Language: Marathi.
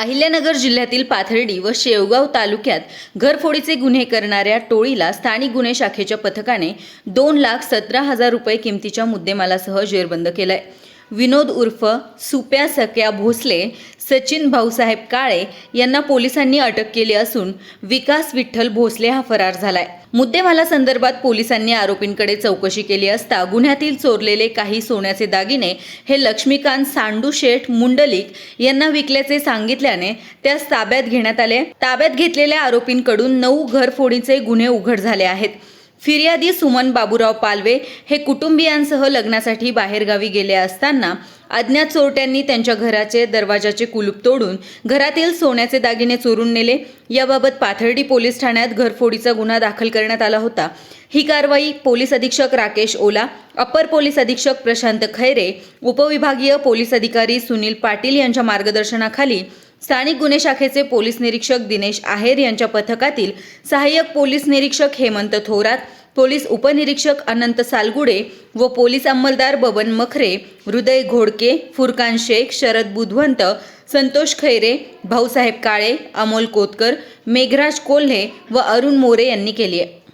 अहिल्यानगर जिल्ह्यातील पाथर्डी व शेवगाव तालुक्यात घरफोडीचे गुन्हे करणाऱ्या टोळीला स्थानिक गुन्हे शाखेच्या पथकाने दोन लाख सतरा हजार रुपये किमतीच्या मुद्देमालासह जेरबंद केलाय. विनोद उर्फ सुप्या सक्या भोसले सचिन भाऊसाहेब काळे यांना पोलिसांनी अटक केली असून विकास विठ्ठल भोसले हा फरार झालाय. मुद्देमाला संदर्भात पोलिसांनी आरोपींकडे चौकशी केली असता गुन्ह्यातील चोरलेले काही सोन्याचे दागिने हे लक्ष्मीकांत सांडू शेठ मुंडलिक यांना विकल्याचे सांगितल्याने त्यास ताब्यात घेण्यात आले. ताब्यात घेतलेल्या आरोपींकडून नऊ घरफोडीचे गुन्हे उघड झाले आहेत. फिर्यादी सुमन बाबूराव पालवे हे कुटुंबियांसह लग्नासाठी बाहेरगावी गेले असताना अज्ञात चोरट्यांनी त्यांच्या घराचे दरवाजाचे कुलूप तोडून घरातील सोन्याचे दागिने चोरून नेले. याबाबत पाथर्डी पोलीस ठाण्यात घरफोडीचा गुन्हा दाखल करण्यात आला होता. ही कारवाई पोलीस अधीक्षक राकेश ओला अप्पर पोलीस अधीक्षक प्रशांत खैरे उपविभागीय पोलीस अधिकारी सुनील पाटील यांच्या मार्गदर्शनाखाली स्थानिक गुन्हे शाखेचे पोलीस निरीक्षक दिनेश आहेर यांच्या पथकातील सहाय्यक पोलीस निरीक्षक हेमंत थोरात पोलीस उपनिरीक्षक अनंत सालगुडे व पोलीस अंमलदार बबन मखरे हृदय घोडके फुरकान शेख शरद बुधवंत संतोष खैरे भाऊसाहेब काळे अमोल कोतकर मेघराज कोल्हे व अरुण मोरे यांनी केली आहे.